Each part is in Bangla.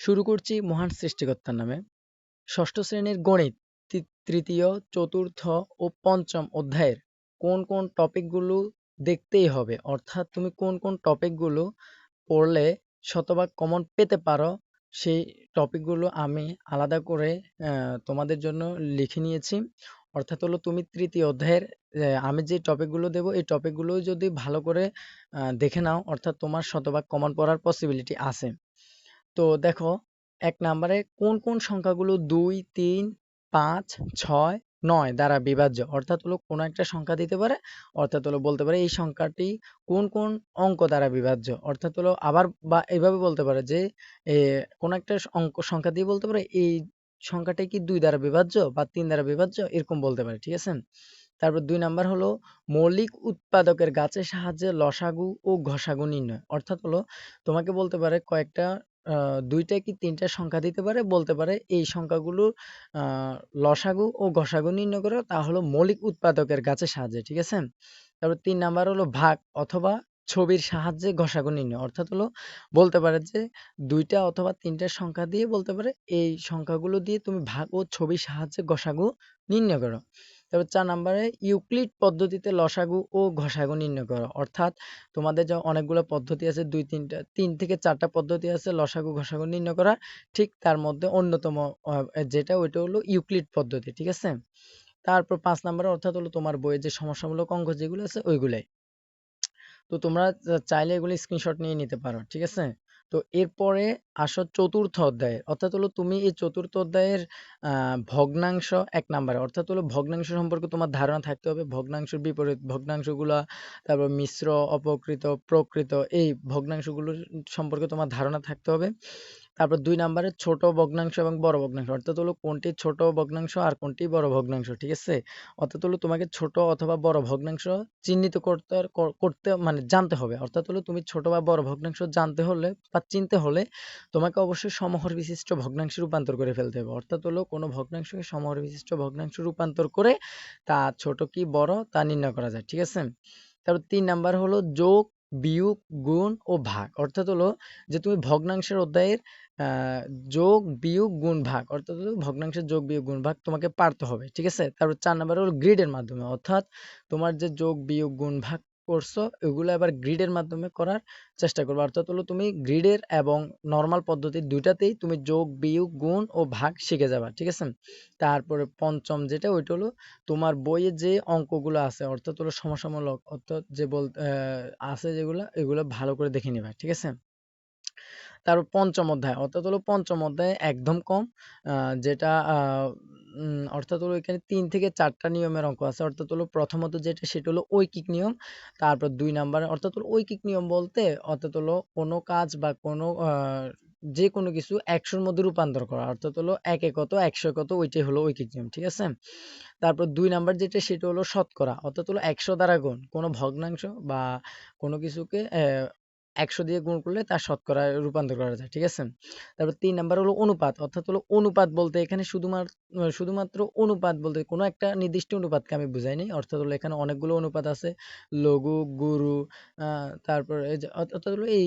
শুরু করছি মহান সৃষ্টিকর্তার নামে। ষষ্ঠ শ্রেণির গণিত তৃতীয়, চতুর্থ ও পঞ্চম অধ্যায়ের কোন কোন টপিকগুলো দেখতেই হবে। অর্থাৎ তুমি কোন কোন টপিকগুলো পড়লে শতভাগ কমন পেতে পারো, সেই টপিকগুলো আমি আলাদা করে তোমাদের জন্য লিখে নিয়েছি। অর্থাৎ হলো তুমি তৃতীয় অধ্যায়ের আমি যে টপিকগুলো দেব, এই টপিকগুলো যদি ভালো করে দেখে নাও, অর্থাৎ তোমার শতভাগ কমন পড়ার পসিবিলিটি আছে। তো দেখো, এক নাম্বারে কোন কোন সংখ্যাগুলো দুই, তিন, পাঁচ, ছয়, নয় দ্বারা বিভাজ্য? অর্থাৎ হলো কোনো একটা সংখ্যা দিতে পারে, অর্থাৎ হলো বলতে পারে এই সংখ্যাটি কোন কোন অঙ্ক দ্বারা বিভাজ্য? অর্থাৎ হলো আবার বা এভাবে বলতে পারে যে কোন একটা অঙ্ক সংখ্যা দিয়ে বলতে পারে এই সংখ্যাটি কি দুই দ্বারা বিভাজ্য বা তিন দ্বারা বিভাজ্য? এরকম বলতে পারে, ঠিক আছে? তারপর দুই নাম্বার হলো মৌলিক উৎপাদকের গাছের সাহায্যে লসাগু ও ঘষাগু নির্ণয়। অর্থাৎ হলো তোমাকে বলতে পারে কয়েকটা দুইটা কি তিনটা সংখ্যা দিতে পারে? বলতে পারে এই সংখ্যাগুলোর লসাগু ও ঘষাগু নির্ণয় করো তা হলো মৌলিক উৎপাদকের গাছের সাহায্যে, ঠিক আছে? তারপর তিন নাম্বার হলো ভাগ অথবা ছবির সাহায্যে ঘষাগু নির্ণয়। অর্থাৎ হলো বলতে পারে যে দুইটা অথবা তিনটা সংখ্যা দিয়ে বলতে পারে এই সংখ্যাগুলো দিয়ে তুমি ভাগ ও ছবির সাহায্যে ঘষাগু নির্ণয় করো। তারপর চার নাম্বারে ইউক্লিড পদ্ধতিতে লসাগু ও ঘষাগু নির্ণয় করো। অর্থাৎ তোমাদের যে অনেকগুলো পদ্ধতি আছে, দুই, তিনটা, তিন থেকে চারটা পদ্ধতি আছে লসাগু, ঘষাগু নির্ণয় করা। ঠিক তার মধ্যে অন্যতম যেটা ওইটা হলো ইউক্লিড পদ্ধতি, ঠিক আছে? তারপর পাঁচ নাম্বারে অর্থাৎ হলো তোমার বইয়ের যে সমস্যামূলক অঙ্ক যেগুলো আছে ওইগুলাই। তো তোমরা চাইলে এগুলো স্ক্রিনশট নিয়ে নিতে পারো, ঠিক আছে? তো এরপরে আসো চতুর্থ অধ্যায়ে অর্থাৎ হলো তুমি এই চতুর্থ অধ্যায়ের ভগ্নাংশ এক নাম্বারে, অর্থাৎ হলো ভগ্নাংশ সম্পর্কে তোমার ধারণা থাকতে হবে, ভগ্নাংশের বিপরীত, ভগ্নাংশগুলা, তারপর মিশ্র, অপকৃত, প্রকৃত, এই ভগ্নাংশগুলোর সম্পর্কে তোমার ধারণা থাকতে হবে। তারপর দুই নাম্বারে ছোট ভগ্নাংশ এবং বড় ভগ্নাংশ, অর্থাৎ হলো কোনটি ছোট ভগ্নাংশ আর কোনটি বড় ভগ্নাংশ, ঠিক আছে? অর্থাৎ হলো তোমাকে ছোট অথবা বড় ভগ্নাংশ চিহ্নিত করতে করতে মানে জানতে হবে, অর্থাৎ হলো তুমি ছোট বা বড় ভগ্নাংশ জানতে হলে বা চিনতে হলে তোমাকে অবশ্যই সমহর বিশিষ্ট ভগ্নাংশে রূপান্তর করে ফেলতে হবে। অর্থাৎ হলো কোনো ভগ্নাংশকে সমহর বিশিষ্ট ভগ্নাংশ রূপান্তর করে তা ছোট কি, বড় তা নির্ণয় করা যায়, ঠিক আছে? তারপর তিন নাম্বার হলো যোগ, বিয়োগ, গুণ ও ভাগ। অর্থাৎ হলো যে তুমি ভগ্নাংশের অধ্যায়ের যোগ, বিয়োগ, গুণ, ভাগ। অর্থাৎ ভগ্নাংশের যোগ, বিয়োগ, গুণ, ভাগ তোমাকে পারতে হবে, ঠিক আছে? তারপর চার নাম্বার হলো গ্রিডের মাধ্যমে। অর্থাৎ তোমার যে যোগ, বিয়োগ, গুণ, ভাগ করছ এগুলো এবার গ্রিডের মাধ্যমে করার চেষ্টা করবে। অর্থাৎ হলো তুমি গ্রিডের এবং নর্মাল পদ্ধতি দুইটাতেই তুমি যোগ, বিয়োগ, গুণ ও ভাগ শিখে যাবা, ঠিক আছে? তারপরে পঞ্চম যেটা, ওইটা হলো তোমার বইয়ে যে অঙ্কগুলো আছে, অর্থাৎ হলো সমসামূলক অর্থাৎ যে বল আছে যেগুলো, এগুলো ভালো করে দেখে নিবা, ঠিক আছে? তারপর পঞ্চম অধ্যায়, অর্থাৎ হলো পঞ্চম অধ্যায় একদম কম যেটা অর্থাৎ হলো এখানে তিন থেকে চারটা নিয়মের অঙ্ক আছে। অর্থাৎ হলো প্রথমত যেটা, সেটা হলো ঐকিক নিয়ম, তারপর দুই নাম্বার, অর্থাৎ হলো ঐকিক নিয়ম বলতে, অর্থাৎ হলো কোনো কাজ বা কোনো যে কোনো কিছু একশোর মধ্যে রূপান্তর করা। অর্থাৎ হলো একে কত একশো কত ওইটাই হলো ঐকিক নিয়ম, ঠিক আছে? তারপর দুই নাম্বার যেটা, সেটা হলো শতকরা, অর্থাৎ হলো একশো দ্বারা গুণ। কোনো ভগ্নাংশ বা কোনো কিছুকে একশো দিয়ে গুণ করলে তার শতকরা রূপান্তর করা যায়, ঠিক আছে? তারপর তিন নাম্বার হলো অনুপাত, অর্থাৎ হলো অনুপাত বলতে এখানে শুধুমাত্র শুধুমাত্র অনুপাত বলতে কোনো একটা নির্দিষ্ট অনুপাতকে আমি বুঝাইনি, অর্থাৎ হলো এখানে অনেকগুলো অনুপাত আছে, লঘু, গুরু তারপর অর্থাৎ হলো এই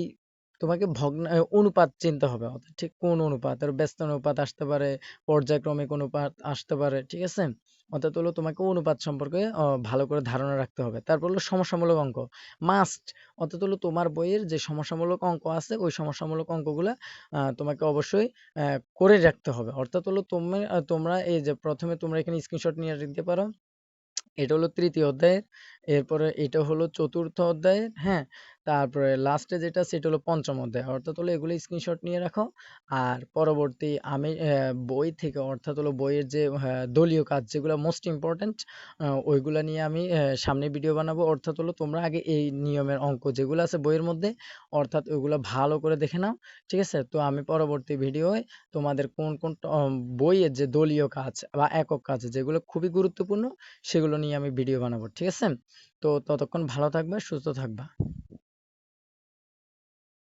তোমাকে ভগ্ন অনুপাত চিনতে হবে ঠিক কোন অনুপাত? ব্যস্ত অনুপাত আসতে পারে, পর্যায়ক্রমিক অনুপাত আসতে পারে, ঠিক আছে? অর্থাৎ হলো তোমাকে অনুপাত সম্পর্কে ভালো করে ধারণা রাখতে হবে। তারপর হলো সমস্যামূলক অঙ্ক মাস্ট অর্থাৎ হলো তোমার বইয়ের যে সমস্যামূলক অঙ্ক আছে, ওই সমস্যামূলক অঙ্কগুলা তোমাকে অবশ্যই করে রাখতে হবে। অর্থাৎ হলো তোমরা তোমরা এই যে প্রথমে তোমরা এখানে স্ক্রিনশট নিয়ে রাখতে পারো, এটা হলো তৃতীয় অধ্যায়ের এরপরে এটা হলো চতুর্থ অধ্যায়ের হ্যাঁ? তারপরে লাস্টে যেটা, সেটা হলো পঞ্চম অধ্যায়। অর্থাৎ হলো এগুলো স্ক্রিনশট নিয়ে রাখো। আর পরবর্তী আমি বই থেকে, অর্থাৎ হলো বইয়ের যে দলীয় কাজ যেগুলো মোস্ট ইম্পর্ট্যান্ট ওইগুলো নিয়ে আমি সামনে ভিডিও বানাবো। অর্থাৎ হলো তোমরা আগে এই নিয়মের অঙ্ক যেগুলো আছে বইয়ের মধ্যে, অর্থাৎ ওইগুলো ভালো করে দেখে নাও। ঠিক আছে? তো আমি পরবর্তী ভিডিওয় তোমাদের কোন কোন বইয়ের যে দলীয় কাজ বা একক কাজ যেগুলো খুবই গুরুত্বপূর্ণ, সেগুলো নিয়ে আমি ভিডিও বানাবো। ঠিক আছে? তো ততক্ষণ ভালো থাকবে সুস্থ থাকবা।